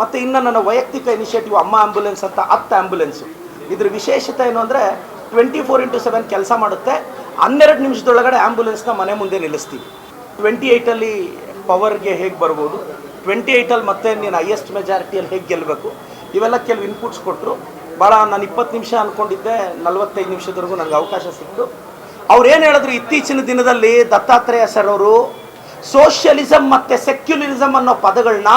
ಮತ್ತು ಇನ್ನು ನನ್ನ ವೈಯಕ್ತಿಕ ಇನಿಷಿಯೇಟಿವ್ ಅಮ್ಮ ಆ್ಯಂಬುಲೆನ್ಸ್ ಅಂತ ಹತ್ತು ಆ್ಯಂಬುಲೆನ್ಸು ಇದ್ರ ವಿಶೇಷತೆ ಏನು ಅಂದರೆ ಟ್ವೆಂಟಿ ಫೋರ್ ಇಂಟು ಸೆವೆನ್ ಕೆಲಸ ಮಾಡುತ್ತೆ. ಹನ್ನೆರಡು ನಿಮಿಷದೊಳಗಡೆ ಆ್ಯಂಬುಲೆನ್ಸ್ನ ಮನೆ ಮುಂದೆ ನಿಲ್ಲಿಸ್ತೀವಿ. ಟ್ವೆಂಟಿ ಏಯ್ಟಲ್ಲಿ ಪವರ್ಗೆ ಹೇಗೆ ಬರ್ಬೋದು? ಟ್ವೆಂಟಿ ಏಯ್ಟಲ್ಲಿ ಮತ್ತೆ ನೀನು ಹೈಯೆಸ್ಟ್ ಮೆಜಾರಿಟಿಯಲ್ಲಿ ಹೇಗೆ ಗೆಲ್ಲಬೇಕು ಇವೆಲ್ಲ ಕೆಲವು ಇನ್ಪುಟ್ಸ್ ಕೊಟ್ಟರು ಭಾಳ ನಾನು ಇಪ್ಪತ್ತು ನಿಮಿಷ ಅಂದ್ಕೊಂಡಿದ್ದೆ ನಲವತ್ತೈದು ನಿಮಿಷದವರೆಗೂ ನನಗೆ ಅವಕಾಶ ಸಿಕ್ತು. ಅವ್ರು ಏನು ಹೇಳಿದ್ರು ಇತ್ತೀಚಿನ ದಿನದಲ್ಲಿ ದತ್ತಾತ್ರೇಯ ಸರ್ ಅವರು ಸೋಷಿಯಲಿಸಮ್ ಮತ್ತು ಸೆಕ್ಯುಲರಿಸಮ್ ಅನ್ನೋ ಪದಗಳನ್ನ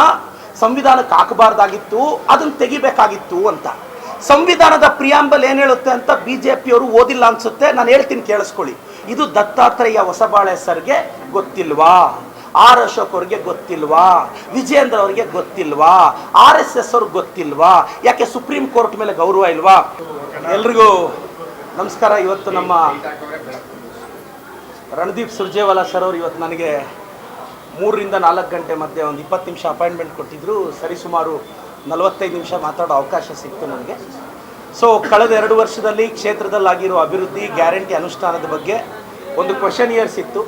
ಸಂವಿಧಾನಕ್ಕೆ ಹಾಕಬಾರ್ದಾಗಿತ್ತು, ಅದನ್ನು ತೆಗಿಬೇಕಾಗಿತ್ತು ಅಂತ. ಸಂವಿಧಾನದ ಪ್ರಿಯಾಂಬಲ್ ಏನು ಹೇಳುತ್ತೆ ಅಂತ ಬಿ ಜೆ ಪಿಯವರು ಓದಿಲ್ಲ ಅನ್ಸುತ್ತೆ, ನಾನು ಹೇಳ್ತೀನಿ ಕೇಳಿಸ್ಕೊಳ್ಳಿ. ಇದು ದತ್ತಾತ್ರೇಯ ಹೊಸಬಾಳೆ ಸರ್ಗೆ ಗೊತ್ತಿಲ್ವಾ? ಆರ್ ಅಶೋಕ್ ಅವ್ರಿಗೆ ಗೊತ್ತಿಲ್ವಾ? ವಿಜೇಂದ್ರ ಅವ್ರಿಗೆ ಗೊತ್ತಿಲ್ವಾ? ಆರ್ ಎಸ್ ಎಸ್ ಅವ್ರಿಗೆ ಗೊತ್ತಿಲ್ವಾ? ಯಾಕೆ ಸುಪ್ರೀಂ ಕೋರ್ಟ್ ಮೇಲೆ ಗೌರವ ಇಲ್ವಾ? ಎಲ್ರಿಗೂ ನಮಸ್ಕಾರ. ಇವತ್ತು ನಮ್ಮ ರಣದೀಪ್ ಸುರ್ಜೇವಾಲಾ ಸರ್ ಅವರು ಇವತ್ತು ನನಗೆ ಮೂರರಿಂದ ನಾಲ್ಕು ಗಂಟೆ ಮಧ್ಯೆ ಒಂದು ಇಪ್ಪತ್ತು ನಿಮಿಷ ಅಪಾಯಿಂಟ್ಮೆಂಟ್ ಕೊಟ್ಟಿದ್ರು. ಸರಿಸುಮಾರು ನಲವತ್ತೈದು ನಿಮಿಷ ಮಾತಾಡೋ ಅವಕಾಶ ಸಿಕ್ತು ನನಗೆ ಸೊ ಕಳೆದ ಎರಡು ವರ್ಷದಲ್ಲಿ ಕ್ಷೇತ್ರದಲ್ಲಾಗಿರೋ ಅಭಿವೃದ್ಧಿ ಗ್ಯಾರಂಟಿ ಅನುಷ್ಠಾನದ ಬಗ್ಗೆ ಒಂದು ಕ್ವಶನ್ ಇಯರ್ಸ್ ಇತ್ತು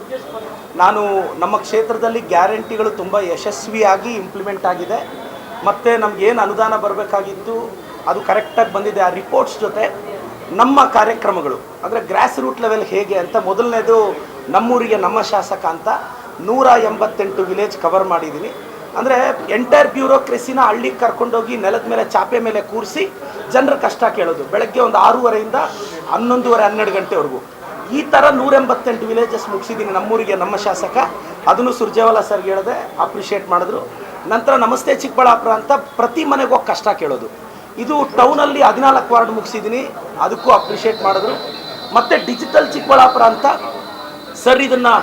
ನಾನು ನಮ್ಮ ಕ್ಷೇತ್ರದಲ್ಲಿ ಗ್ಯಾರಂಟಿಗಳು ತುಂಬ ಯಶಸ್ವಿಯಾಗಿ ಇಂಪ್ಲಿಮೆಂಟ್ ಆಗಿದೆ. ಮತ್ತು ನಮಗೇನು ಅನುದಾನ ಬರಬೇಕಾಗಿತ್ತು, ಅದು ಕರೆಕ್ಟಾಗಿ ಬಂದಿದೆ. ಆ ರಿಪೋರ್ಟ್ಸ್ ಜೊತೆ ನಮ್ಮ ಕಾರ್ಯಕ್ರಮಗಳು, ಅಂದರೆ ಗ್ರಾಸ್ ರೂಟ್ ಲೆವೆಲ್ ಹೇಗೆ ಅಂತ ಮೊದಲನೇದು ನಮ್ಮೂರಿಗೆ ನಮ್ಮ ಶಾಸಕ ಅಂತ ನೂರ ಎಂಬತ್ತೆಂಟು ವಿಲೇಜ್ ಕವರ್ ಮಾಡಿದ್ದೀನಿ. ಅಂದರೆ ಎಂಟೈರ್ ಬ್ಯೂರೋಕ್ರೆಸಿನ ಹಳ್ಳಿಗೆ ಕರ್ಕೊಂಡೋಗಿ ನೆಲದ ಮೇಲೆ ಚಾಪೆ ಮೇಲೆ ಕೂರಿಸಿ ಜನರ ಕಷ್ಟ ಕೇಳೋದು. ಬೆಳಗ್ಗೆ ಒಂದು ಆರೂವರೆಯಿಂದ ಹನ್ನೊಂದುವರೆ, ಹನ್ನೆರಡು ಗಂಟೆವರೆಗೂ. ಈ ಥರ ನೂರ ಎಂಬತ್ತೆಂಟು ವಿಲೇಜಸ್ ಮುಗಿಸಿದ್ದೀನಿ ನಮ್ಮೂರಿಗೆ, ನಮ್ಮ ಶಾಸಕ. ಅದನ್ನು ಸುರ್ಜೇವಾಲ ಸರ್ಗೆ ಹೇಳಿದೆ ಅಪ್ರಿಷಿಯೇಟ್ ಮಾಡಿದ್ರು. ನಂತರ ನಮಸ್ತೆ ಚಿಕ್ಕಬಳ್ಳಾಪುರ ಅಂತ ಪ್ರತಿ ಮನೆಗೆ ಹೋಗಿ ಕಷ್ಟ ಕೇಳೋದು. ಇದು ಟೌನಲ್ಲಿ ಹದಿನಾಲ್ಕು ವಾರ್ಡ್ ಮುಗಿಸಿದ್ದೀನಿ ಅದಕ್ಕೂ ಅಪ್ರಿಷಿಯೇಟ್ ಮಾಡಿದ್ರು. ಮತ್ತು ಡಿಜಿಟಲ್ ಚಿಕ್ಕಬಳ್ಳಾಪುರ ಅಂತ ಸರ್ ಇದನ್ನು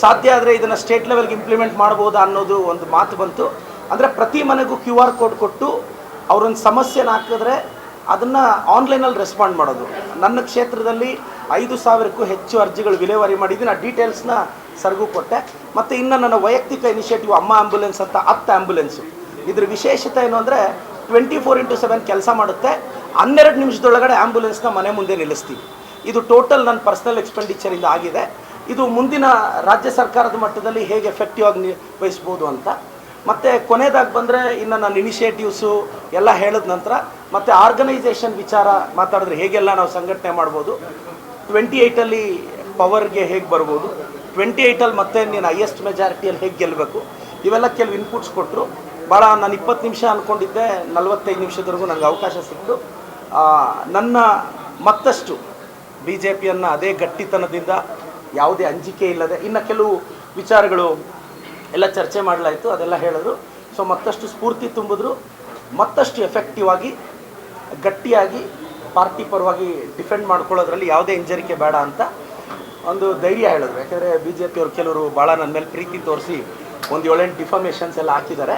ಸಾಧ್ಯ ಆದರೆ ಇದನ್ನು ಸ್ಟೇಟ್ ಲೆವೆಲ್ಗೆ ಇಂಪ್ಲಿಮೆಂಟ್ ಮಾಡ್ಬೋದು ಅನ್ನೋದು ಒಂದು ಮಾತು ಬಂತು. ಅಂದರೆ ಪ್ರತಿ ಮನೆಗೂ ಕ್ಯೂ ಆರ್ ಕೋಡ್ ಕೊಟ್ಟು ಅವರೊಂದು ಸಮಸ್ಯೆನ ಹಾಕಿದ್ರೆ ಅದನ್ನು ಆನ್ಲೈನಲ್ಲಿ ರೆಸ್ಪಾಂಡ್ ಮಾಡೋದು. ನನ್ನ ಕ್ಷೇತ್ರದಲ್ಲಿ ಐದು ಸಾವಿರಕ್ಕೂ ಹೆಚ್ಚು ಅರ್ಜಿಗಳು ವಿಲೇವಾರಿ ಮಾಡಿದ್ದೀನಿ ಆ ಡೀಟೇಲ್ಸ್ನ ಸರ್ಗು ಕೊಟ್ಟೆ. ಮತ್ತು ಇನ್ನು ನನ್ನ ವೈಯಕ್ತಿಕ ಇನಿಷಿಯೇಟಿವ್ ಅಮ್ಮ ಆ್ಯಂಬುಲೆನ್ಸ್ ಅಂತ ಹತ್ತು ಆ್ಯಂಬುಲೆನ್ಸು ಇದ್ರ ವಿಶೇಷತೆ ಏನು ಅಂದರೆ ಟ್ವೆಂಟಿ ಫೋರ್ ಇಂಟು ಸೆವೆನ್ ಕೆಲಸ ಮಾಡುತ್ತೆ. ಹನ್ನೆರಡು ನಿಮಿಷದೊಳಗಡೆ ಆ್ಯಂಬುಲೆನ್ಸ್ನ ಮನೆ ಮುಂದೆ ನಿಲ್ಲಿಸ್ತೀವಿ ಇದು ಟೋಟಲ್ ನನ್ನ ಪರ್ಸ್ನಲ್ ಎಕ್ಸ್ಪೆಂಡಿಚರಿಂದ ಆಗಿದೆ. ಇದು ಮುಂದಿನ ರಾಜ್ಯ ಸರ್ಕಾರದ ಮಟ್ಟದಲ್ಲಿ ಹೇಗೆ ಎಫೆಕ್ಟಿವ್ ಆಗಿ ನಿರ್ವಹಿಸ್ಬೋದು ಅಂತ. ಮತ್ತು ಕೊನೆಯದಾಗಿ ಬಂದರೆ ಇನ್ನು ನನ್ನ ಇನಿಷಿಯೇಟಿವ್ಸು ಎಲ್ಲ ಹೇಳಿದ ನಂತರ ಮತ್ತು ಆರ್ಗನೈಸೇಷನ್ ವಿಚಾರ ಮಾತಾಡಿದ್ರೆ ಹೇಗೆಲ್ಲ ನಾವು ಸಂಘಟನೆ ಮಾಡ್ಬೋದು. ಟ್ವೆಂಟಿ ಏಯ್ಟಲ್ಲಿ ಪವರ್ಗೆ ಹೇಗೆ ಬರ್ಬೋದು. ಟ್ವೆಂಟಿ ಏಯ್ಟಲ್ಲಿ ಮತ್ತೆ ನೀನು ಹೈಯೆಸ್ಟ್ ಮೆಜಾರಿಟಿಯಲ್ಲಿ ಹೇಗೆ ಗೆಲ್ಲಬೇಕು ಇವೆಲ್ಲ ಕೆಲವು ಇನ್ಪುಟ್ಸ್ ಕೊಟ್ಟರು ಭಾಳ ನಾನು ಇಪ್ಪತ್ತು ನಿಮಿಷ ಅಂದ್ಕೊಂಡಿದ್ದೆ ನಲವತ್ತೈದು ನಿಮಿಷದವರೆಗೂ ನನಗೆ ಅವಕಾಶ ಸಿಕ್ತು. ನನ್ನ ಮತ್ತಷ್ಟು ಬಿ ಜೆ ಪಿಯನ್ನು ಅದೇ ಗಟ್ಟಿತನದಿಂದ ಯಾವುದೇ ಅಂಜಿಕೆ ಇಲ್ಲದೆ ಇನ್ನು ಕೆಲವು ವಿಚಾರಗಳು ಎಲ್ಲ ಚರ್ಚೆ ಮಾಡಲಾಯಿತು, ಅದೆಲ್ಲ ಹೇಳಿದ್ರು. ಸೊ ಮತ್ತಷ್ಟು ಸ್ಫೂರ್ತಿ ತುಂಬಿದ್ರು. ಮತ್ತಷ್ಟು ಎಫೆಕ್ಟಿವ್ ಆಗಿ, ಗಟ್ಟಿಯಾಗಿ ಪಾರ್ಟಿ ಪರವಾಗಿ ಡಿಫೆಂಡ್ ಮಾಡ್ಕೊಳ್ಳೋದ್ರಲ್ಲಿ ಯಾವುದೇ ಹಿಂಜರಿಕೆ ಬೇಡ ಅಂತ ಒಂದು ಧೈರ್ಯ ಹೇಳಿದ್ರು. ಯಾಕೆಂದರೆ ಬಿ ಜೆ ಪಿಯವರು ಕೆಲವರು ಭಾಳ ನನ್ನ ಮೇಲೆ ಪ್ರೀತಿ ತೋರಿಸಿ ಒಂದು ಏಳೆಂಟು ಡಿಫಾಮೇಷನ್ಸ್ ಎಲ್ಲ ಹಾಕಿದ್ದಾರೆ.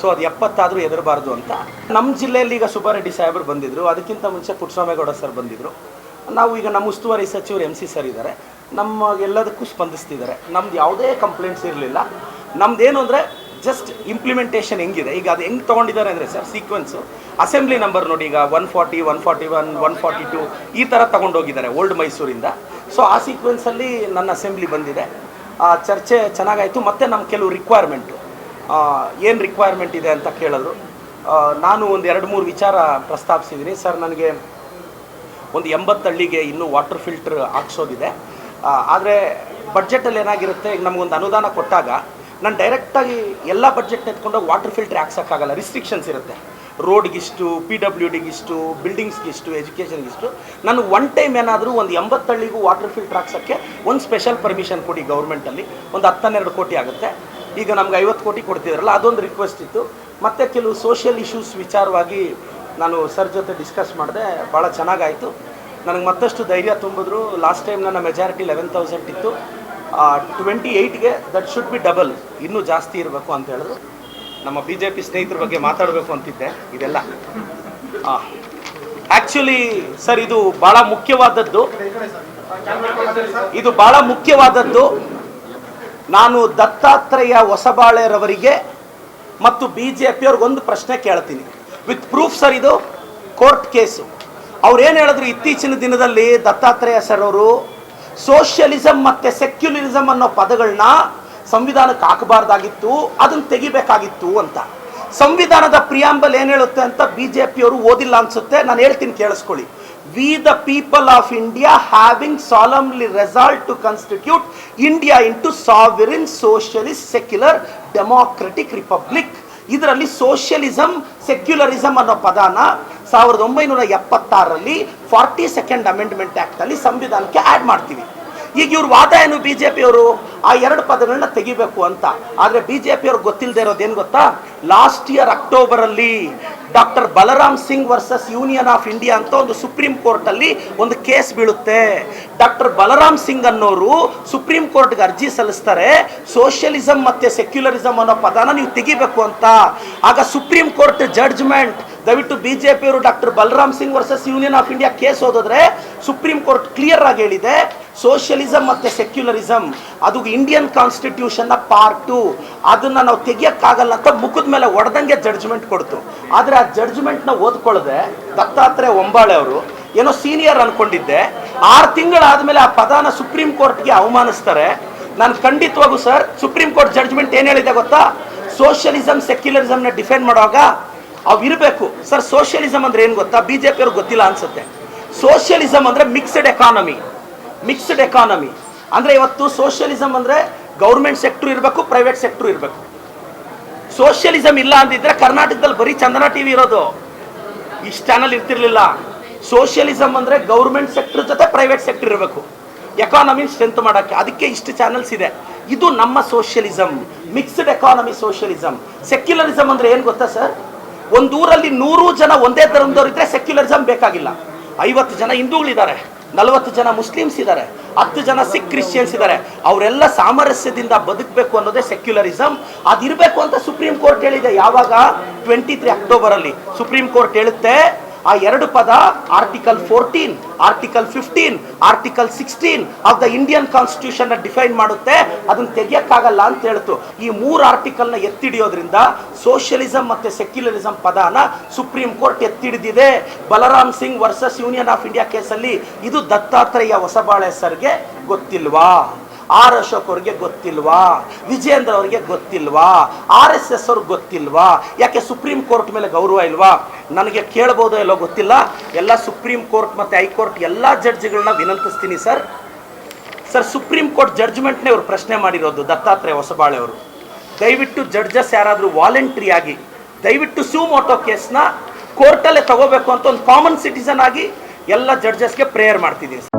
ಸೊ ಅದು ಎಪ್ಪತ್ತಾದರೂ ಎದುರಬಾರ್ದು ಅಂತ. ನಮ್ಮ ಜಿಲ್ಲೆಯಲ್ಲಿ ಈಗ ಸುಬ್ಬಾರೆಡ್ಡಿ ಸಾಹೇಬರು ಬಂದಿದ್ದರು ಅದಕ್ಕಿಂತ ಮುಂಚೆ ಪುಟ್ಟಸ್ವಾಮೇಗೌಡ ಸರ್ ಬಂದಿದ್ದರು ನಾವು ಈಗ ನಮ್ಮ ಉಸ್ತುವಾರಿ ಸಚಿವರು ಎಂ ಸಿ ಸರ್ ಇದ್ದಾರೆ. ನಮ್ಮ ಎಲ್ಲದಕ್ಕೂ ಸ್ಪಂದಿಸ್ತಿದ್ದಾರೆ. ನಮ್ದು ಯಾವುದೇ ಕಂಪ್ಲೇಂಟ್ಸ್ ಇರಲಿಲ್ಲ. ನಮ್ದೇನು ಅಂದರೆ ಜಸ್ಟ್ ಇಂಪ್ಲಿಮೆಂಟೇಷನ್ ಹೆಂಗಿದೆ. ಈಗ ಅದು ಹೆಂಗೆ ತೊಗೊಂಡಿದ್ದಾರೆ ಅಂದರೆ ಸರ್ ಸೀಕ್ವೆನ್ಸು ಅಸೆಂಬ್ಲಿ ನಂಬರ್ ನೋಡಿ, ಈಗ one forty one forty one one forty two ಈ ಥರ ತೊಗೊಂಡೋಗಿದ್ದಾರೆ ಓಲ್ಡ್ ಮೈಸೂರಿಂದ ಸೊ ಆ ಸೀಕ್ವೆನ್ಸಲ್ಲಿ ನನ್ನ ಅಸೆಂಬ್ಲಿ ಬಂದಿದೆ. ಆ ಚರ್ಚೆ ಚೆನ್ನಾಗಾಯಿತು. ಮತ್ತು ನಮ್ಮ ಕೆಲವು ರಿಕ್ವೈರ್ಮೆಂಟು ಏನು ರಿಕ್ವೈರ್ಮೆಂಟ್ ಇದೆ ಅಂತ ಕೇಳಿದ್ರು. ನಾನು ಒಂದು ಎರಡು ಮೂರು ವಿಚಾರ ಪ್ರಸ್ತಾಪಿಸಿದ್ದೀನಿ. ಸರ್ ನನಗೆ ಒಂದು ಎಂಬತ್ತು ಹಳ್ಳಿಗೆ ಇನ್ನೂ ವಾಟರ್ ಫಿಲ್ಟ್ರ್ ಹಾಕ್ಸೋದಿದೆ. ಆದರೆ ಬಡ್ಜೆಟಲ್ಲಿ ಏನಾಗಿರುತ್ತೆ? ಈಗ ನಮಗೊಂದು ಅನುದಾನ ಕೊಟ್ಟಾಗ ನಾನು ಡೈರೆಕ್ಟಾಗಿ ಎಲ್ಲ ಬಡ್ಜೆಟ್ ಎತ್ಕೊಂಡೋಗಿ ವಾಟರ್ ಫಿಲ್ಟರ್ ಹಾಕ್ಸೋಕ್ಕಾಗಲ್ಲ. ರಿಸ್ಟ್ರಿಕ್ಷನ್ಸ್ ಇರುತ್ತೆ. ರೋಡ್ಗಿಷ್ಟು ಪಿ ಡಬ್ಲ್ಯೂ ಡಿಗಿಷ್ಟು ಬಿಲ್ಡಿಂಗ್ಸ್ಗಿಷ್ಟು ಎಜುಕೇಷನ್ಗಿಷ್ಟು ನಾನು ಒನ್ ಟೈಮ್ ಏನಾದರೂ ಒಂದು ಎಂಬತ್ತಳ್ಳಿಗೂ ವಾಟರ್ ಫಿಲ್ಟರ್ ಹಾಕ್ಸೋಕ್ಕೆ ಒಂದು ಸ್ಪೆಷಲ್ ಪರ್ಮಿಷನ್ ಕೊಡಿ ಗೌರ್ಮೆಂಟಲ್ಲಿ ಒಂದು ಹತ್ತನ್ನೆರಡು ಕೋಟಿ ಆಗುತ್ತೆ. ಈಗ ನಮ್ಗೆ ಐವತ್ತು ಕೋಟಿ ಕೊಡ್ತಿದ್ರಲ್ಲ, ಅದೊಂದು ರಿಕ್ವೆಸ್ಟ್ ಇತ್ತು. ಮತ್ತು ಕೆಲವು ಸೋಷಿಯಲ್ ಇಶ್ಯೂಸ್ ವಿಚಾರವಾಗಿ ನಾನು ಸರ್ ಜೊತೆ ಡಿಸ್ಕಸ್ ಮಾಡಿದೆ ಭಾಳ ಚೆನ್ನಾಗಾಯಿತು. ನನಗೆ ಮತ್ತಷ್ಟು ಧೈರ್ಯ ತುಂಬಿದ್ರು. ಲಾಸ್ಟ್ ಟೈಮ್ ನನ್ನ ಮೆಜಾರಿಟಿ ಲೆವೆನ್ ತೌಸಂಡ್ ಇತ್ತು. ಟ್ವೆಂಟಿ ಏಯ್ಟ್ಗೆ ದಟ್ ಶುಡ್ ಬಿ ಡಬಲ್ ಇನ್ನೂ ಜಾಸ್ತಿ ಇರಬೇಕು ಅಂತ ಹೇಳಿದ್ರು. ನಮ್ಮ ಬಿ ಜೆ ಪಿ ಸ್ನೇಹಿತರ ಬಗ್ಗೆ ಮಾತಾಡಬೇಕು ಅಂತಿದ್ದೆ. ಇದೆಲ್ಲ. ಆ್ಯಕ್ಚುಲಿ ಸರ್ ಇದು ಭಾಳ ಮುಖ್ಯವಾದದ್ದು. ಇದು ಭಾಳ ಮುಖ್ಯವಾದದ್ದು. ನಾನು ದತ್ತಾತ್ರೇಯ ಹೊಸಬಾಳೆರವರಿಗೆ ಮತ್ತು ಬಿ ಜೆ ಒಂದು ಪ್ರಶ್ನೆ ಕೇಳ್ತೀನಿ. ವಿತ್ ಪ್ರೂಫ್ ಸರ್ ಇದು ಕೋರ್ಟ್ ಕೇಸು ಅವ್ರು ಏನು ಹೇಳಿದ್ರು? ಇತ್ತೀಚಿನ ದಿನದಲ್ಲಿ ದತ್ತಾತ್ರೇಯ ಸರ್ ಅವರು ಸೋಷಿಯಲಿಸಮ್ ಮತ್ತು ಸೆಕ್ಯುಲರಿಸಮ್ ಅನ್ನೋ ಪದಗಳನ್ನ ಸಂವಿಧಾನಕ್ಕೆ ಹಾಕಬಾರ್ದಾಗಿತ್ತು, ಅದನ್ನು ತೆಗಿಬೇಕಾಗಿತ್ತು ಅಂತ. ಸಂವಿಧಾನದ ಪ್ರಿಯಾಂಬಲ್ ಏನು ಹೇಳುತ್ತೆ ಅಂತ ಬಿ ಜೆ ಪಿಯವರು ಓದಿಲ್ಲ ಅನ್ಸುತ್ತೆ. ನಾನು ಹೇಳ್ತೀನಿ ಕೇಳಿಸ್ಕೊಳ್ಳಿ. We the people of India having solemnly resolved to constitute India into sovereign socialist secular democratic republic ಇದರಲ್ಲಿ ಸೋಷಿಯಲಿಸಂ, ಸೆಕ್ಯುಲರಿಸಂ ಅನ್ನೋ ಪದಾನ ಸಾವಿರದ ಒಂಬೈನೂರ ಎಪ್ಪತ್ತಾರರಲ್ಲಿ ಫಾರ್ಟಿ ಸೆಕೆಂಡ್ ಅಮೆಂಡ್ಮೆಂಟ್ ಆ್ಯಕ್ಟಲ್ಲಿ ಸಂವಿಧಾನಕ್ಕೆ ಆ್ಯಡ್ ಮಾಡ್ತೀವಿ. ಈಗ ಇವ್ರ ವಾದ ಏನು ಬಿ ಜೆ ಪಿಯವರು ಆ ಎರಡು ಪದಗಳನ್ನ ತೆಗಿಬೇಕು ಅಂತ. ಆದರೆ ಬಿ ಜೆ ಪಿಯವ್ರಿಗೆ ಗೊತ್ತಿಲ್ಲದೆ ಇರೋದೇನು ಗೊತ್ತಾ? Last year ಅಕ್ಟೋಬರಲ್ಲಿ doctor Balram Singh versus union of India ಅಂತ ಒಂದು ಸುಪ್ರೀಂ ಕೋರ್ಟಲ್ಲಿ ಒಂದು ಕೇಸ್ ಬೀಳುತ್ತೆ. ಡಾಕ್ಟರ್ ಬಲರಾಮ್ ಸಿಂಗ್ ಅನ್ನೋರು ಸುಪ್ರೀಂ ಕೋರ್ಟ್ಗೆ ಅರ್ಜಿ ಸಲ್ಲಿಸ್ತಾರೆ. ಸೋಷಿಯಲಿಸಂ ಮತ್ತು ಸೆಕ್ಯುಲರಿಸಂ ಅನ್ನೋ ಪದನ ನೀವು ತೆಗಿಬೇಕು ಅಂತ. ಆಗ ಸುಪ್ರೀಂ ಕೋರ್ಟ್ ಜಡ್ಜ್ಮೆಂಟ್ ದಯವಿಟ್ಟು ಬಿಜೆಪಿಯವರು doctor Balram Singh versus union of India case ಓದಿದ್ರೆ ಸುಪ್ರೀಂ ಕೋರ್ಟ್ ಕ್ಲಿಯರ್ ಆಗಿ ಹೇಳಿದೆ ಸೋಷಿಯಲಿಸಂ ಮತ್ತೆ ಸೆಕ್ಯುಲರಿಸಂ, ಅದು ಇಂಡಿಯನ್ ಕಾನ್ಸ್ಟಿಟ್ಯೂಷನ್ ಪಾರ್ಟ್ ಟು ಅದನ್ನ ನಾವು ತೆಗಿಯೋಕ್ಕಾಗಲ್ಲ ಅಂತ ಮುಖದ ಮೇಲೆ ಒಡೆದಂಗೆ ಜಡ್ಜ್ಮೆಂಟ್ ಕೊಡ್ತು. ಆದ್ರೆ ಆ ಜಡ್ಜ್ಮೆಂಟ್ನ ಓದ್ಕೊಳ್ಳದೆ ದತ್ತಾತ್ರೇಯ ಒಂಬಾಳೆ ಅವರು. ಏನೋ ಸೀನಿಯರ್ ಅನ್ಕೊಂಡಿದ್ದೆ. ಆರು ತಿಂಗಳಾದ್ಮೇಲೆ ಆ ಪದಾನ ಸುಪ್ರೀಂ ಕೋರ್ಟ್ಗೆ ಅವಮಾನಿಸ್ತಾರೆ. ನಾನು ಖಂಡಿತವಾಗೂ ಸರ್, ಸುಪ್ರೀಂ ಕೋರ್ಟ್ ಜಡ್ಜ್ಮೆಂಟ್ ಏನ್ ಹೇಳಿದೆ ಗೊತ್ತಾ? ಸೋಷಿಯಲಿಸಂ ಸೆಕ್ಯುಲರಿಸಂನ ಡಿಫೆಂಡ್ ಮಾಡುವಾಗ ಅವು ಇರಬೇಕು. ಸರ್ ಸೋಷಿಯಲಿಸಮ್ ಅಂದ್ರೆ ಏನು ಗೊತ್ತಾ? ಬಿಜೆಪಿ ಅವ್ರಿಗೆ ಗೊತ್ತಿಲ್ಲ ಅನ್ಸುತ್ತೆ. ಸೋಷಿಯಲಿಸಮ್ ಅಂದ್ರೆ ಮಿಕ್ಸ್ಡ್ ಎಕಾನಮಿ ಮಿಕ್ಸ್ಡ್ ಎಕಾನಮಿ ಅಂದ್ರೆ ಇವತ್ತು ಸೋಷಿಯಲಿಸಮ್ ಅಂದ್ರೆ ಗೌರ್ಮೆಂಟ್ ಸೆಕ್ಟರ್ ಇರಬೇಕು ಪ್ರೈವೇಟ್ ಸೆಕ್ಟರ್ ಇರಬೇಕು. ಸೋಷಿಯಲಿಸಮ್ ಇಲ್ಲ ಅಂದಿದ್ರೆ ಕರ್ನಾಟಕದಲ್ಲಿ ಬರೀ ಚಂದನ ಟಿವಿ ಇರೋದು. ಇಷ್ಟು ಚಾನಲ್ ಇರ್ತಿರ್ಲಿಲ್ಲ. ಸೋಷಿಯಲಿಸಮ್ ಅಂದ್ರೆ ಗೌರ್ಮೆಂಟ್ ಸೆಕ್ಟರ್ ಜೊತೆ ಪ್ರೈವೇಟ್ ಸೆಕ್ಟರ್ ಇರಬೇಕು. ಎಕಾನಮಿ ಸ್ಟ್ರೆಂತ್ ಮಾಡೋಕ್ಕೆ. ಅದಕ್ಕೆ ಇಷ್ಟು ಚಾನಲ್ಸ್ ಇದೆ. ಇದು ನಮ್ಮ socialism mixed economy socialism secularism ಅಂದ್ರೆ ಏನು ಗೊತ್ತಾ, ಸರ್? ಒಂದು ಊರಲ್ಲಿ ನೂರು ಜನ ಒಂದೇ ಧರ್ಮದವ್ರು ಇದ್ರೆ ಸೆಕ್ಯುಲರಿಸಂ ಬೇಕಾಗಿಲ್ಲ. ಐವತ್ತು ಜನ ಹಿಂದೂಗಳಿದ್ದಾರೆ, ನಲವತ್ತು ಜನ ಮುಸ್ಲಿಮ್ಸ್ ಇದ್ದಾರೆ, ಹತ್ತು ಜನ ಸಿಖ್ ಕ್ರಿಶ್ಚಿಯನ್ಸ್ ಇದ್ದಾರೆ. ಅವರೆಲ್ಲ ಸಾಮರಸ್ಯದಿಂದ ಬದುಕಬೇಕು ಅನ್ನೋದೇ ಸೆಕ್ಯುಲರಿಸಮ್ ಅದಿರಬೇಕು ಅಂತ ಸುಪ್ರೀಂ ಕೋರ್ಟ್ ಹೇಳಿದೆ. ಯಾವಾಗ? ಟ್ವೆಂಟಿ ತ್ರೀ ಅಕ್ಟೋಬರ್ ಅಲ್ಲಿ. ಸುಪ್ರೀಂ ಕೋರ್ಟ್ ಹೇಳುತ್ತೆ ಆ ಎರಡು ಪದ article fourteen article fifteen article sixteen of the Indian constitution define ಮಾಡುತ್ತೆ. ಅದನ್ನ ತೆಗಿಯಕ್ಕಾಗಲ್ಲ ಅಂತ ಹೇಳ್ತು. ಈ ಮೂರು ಆರ್ಟಿಕಲ್ನ ಎತ್ತಿಡಿಯೋದ್ರಿಂದ ಸೋಷಿಯಲಿಸಂ ಮತ್ತೆ ಸೆಕ್ಯುಲರಿಸಂ ಪದಾನ supreme court ಎತ್ತಿಡಿದಿದೆ. Balram Singh versus union of India ಕೇಸಲ್ಲಿ ಇದು ದತ್ತಾತ್ರೇಯ ಹೊಸಬಾಳೆ ಸರ್ಗೆ ಗೊತ್ತಿಲ್ವಾ? ಆರ್ ಅಶೋಕ್ ಅವ್ರಿಗೆ ಗೊತ್ತಿಲ್ವಾ? ವಿಜೇಂದ್ರ ಅವ್ರಿಗೆ ಗೊತ್ತಿಲ್ವಾ? ಆರ್ ಎಸ್ ಎಸ್ ಅವ್ರಿಗೆ ಗೊತ್ತಿಲ್ವಾ? ಯಾಕೆ ಸುಪ್ರೀಂ ಕೋರ್ಟ್ ಮೇಲೆ ಗೌರವ ಇಲ್ವಾ? ನನಗೆ ಕೇಳ್ಬೋದೋ ಇಲ್ಲೋ ಗೊತ್ತಿಲ್ಲ. ಎಲ್ಲ ಸುಪ್ರೀಂ ಕೋರ್ಟ್ ಮತ್ತು ಹೈಕೋರ್ಟ್ ಎಲ್ಲ ಜಡ್ಜ್ಗಳನ್ನ ವಿನಂತಿಸ್ತೀನಿ ಸರ್. ಸರ್, ಸುಪ್ರೀಂ ಕೋರ್ಟ್ ಜಡ್ಜ್ಮೆಂಟ್ನೇ ಅವರು ಪ್ರಶ್ನೆ ಮಾಡಿರೋದು, ದತ್ತಾತ್ರೇಯ ಹೊಸಬಾಳೆ ಅವರು. ದಯವಿಟ್ಟು ಜಡ್ಜಸ್ ಯಾರಾದರೂ ವಾಲಂಟ್ರಿ ಆಗಿ, ದಯವಿಟ್ಟು ಸೂಮೋಟೋ ಕೇಸ್ನ ಕೋರ್ಟಲ್ಲೇ ತಗೋಬೇಕು ಅಂತ ಒಂದು ಕಾಮನ್ ಸಿಟಿಸನ್ ಆಗಿ ಎಲ್ಲ ಜಡ್ಜಸ್ಗೆ ಪ್ರೇಯರ್ ಮಾಡ್ತಿದ್ದೀನಿ